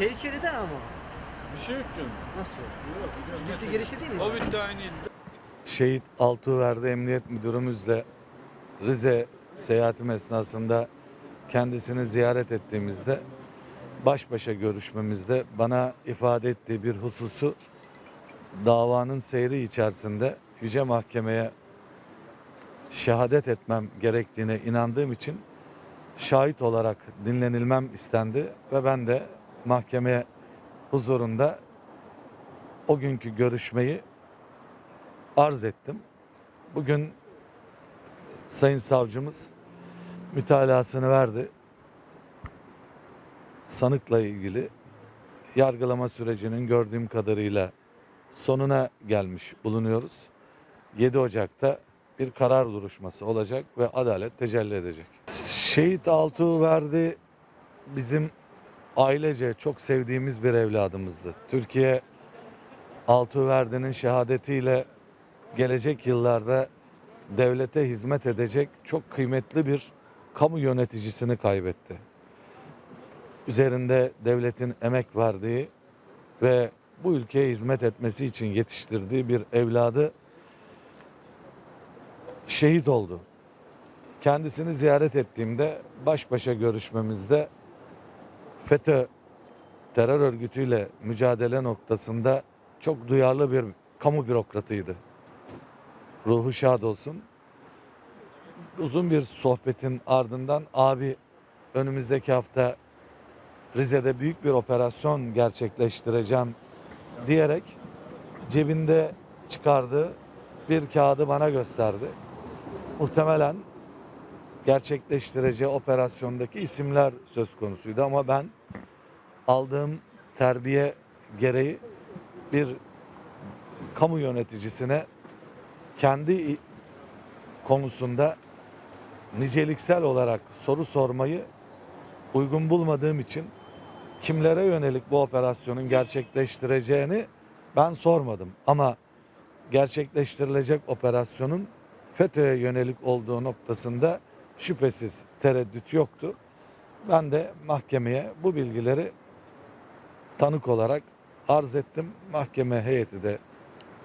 Tehlikeli de ama. Bir şey yok canım. Nasıl? Yok. Gidişli gelişli değil mi? O bitti aynı ilde. Şehit Altuğverdi Emniyet Müdürümüzle Rize seyahatim esnasında kendisini ziyaret ettiğimizde baş başa görüşmemizde bana ifade ettiği bir hususu davanın seyri içerisinde Yüce Mahkemeye şehadet etmem gerektiğine inandığım için şahit olarak dinlenilmem istendi ve ben de mahkeme huzurunda o günkü görüşmeyi arz ettim. Bugün Sayın Savcımız mütalasını verdi. Sanıkla ilgili yargılama sürecinin gördüğüm kadarıyla sonuna gelmiş bulunuyoruz. 7 Ocak'ta bir karar duruşması olacak ve adalet tecelli edecek. Şehit Altuğ verdi bizim ailece çok sevdiğimiz bir evladımızdı. Türkiye Altuğverdi'nin şehadetiyle gelecek yıllarda devlete hizmet edecek çok kıymetli bir kamu yöneticisini kaybetti. Üzerinde devletin emek verdiği ve bu ülkeye hizmet etmesi için yetiştirdiği bir evladı şehit oldu. Kendisini ziyaret ettiğimde baş başa görüşmemizde FETÖ terör örgütüyle mücadele noktasında çok duyarlı bir kamu bürokratıydı. Ruhu şad olsun. Uzun bir sohbetin ardından abi önümüzdeki hafta Rize'de büyük bir operasyon gerçekleştireceğim diyerek cebinde çıkardığı bir kağıdı bana gösterdi. Muhtemelen gerçekleştireceği operasyondaki isimler söz konusuydu ama ben aldığım terbiye gereği bir kamu yöneticisine kendi konusunda niceliksel olarak soru sormayı uygun bulmadığım için kimlere yönelik bu operasyonun gerçekleştireceğini ben sormadım. Ama gerçekleştirilecek operasyonun FETÖ'ye yönelik olduğu noktasında şüphesiz tereddüt yoktu. Ben de mahkemeye bu bilgileri tanık olarak arz ettim. Mahkeme heyeti de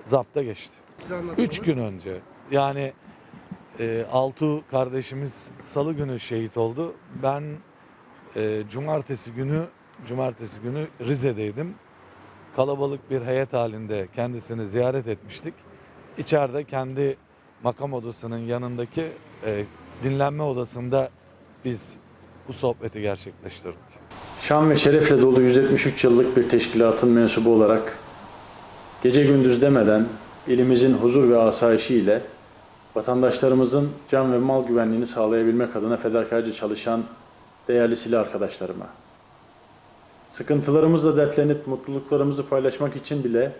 zapta geçti. Üç gün önce yani e, Altu kardeşimiz salı günü şehit oldu. Ben e, cumartesi günü cumartesi günü Rize'deydim. Kalabalık bir heyet halinde kendisini ziyaret etmiştik. İçeride kendi makam odasının yanındaki e, dinlenme odasında biz bu sohbeti gerçekleştirdik. Şan ve şerefle dolu 173 yıllık bir teşkilatın mensubu olarak gece gündüz demeden ilimizin huzur ve asayişiyle vatandaşlarımızın can ve mal güvenliğini sağlayabilmek adına fedakarca çalışan değerli silah arkadaşlarıma, sıkıntılarımızla dertlenip mutluluklarımızı paylaşmak için bile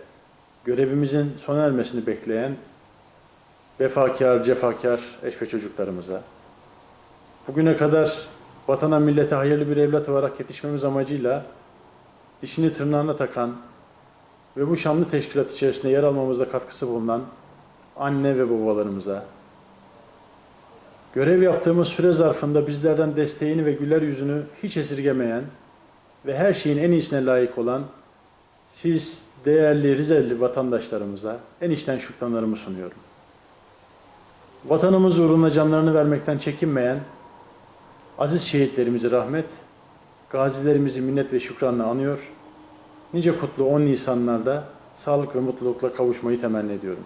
görevimizin sona ermesini bekleyen vefakar, cefakar eş ve çocuklarımıza, bugüne kadar vatana millete hayırlı bir evlat olarak yetişmemiz amacıyla dişini tırnağına takan ve bu şanlı teşkilat içerisinde yer almamızda katkısı bulunan anne ve babalarımıza, görev yaptığımız süre zarfında bizlerden desteğini ve güler yüzünü hiç esirgemeyen ve her şeyin en iyisine layık olan siz değerli Rizeli vatandaşlarımıza en içten şükranlarımı sunuyorum. Vatanımız uğruna canlarını vermekten çekinmeyen aziz şehitlerimizi rahmet, gazilerimizi minnet ve şükranla anıyor. Nice kutlu 10 Nisanlarda sağlık ve mutlulukla kavuşmayı temenni ediyorum.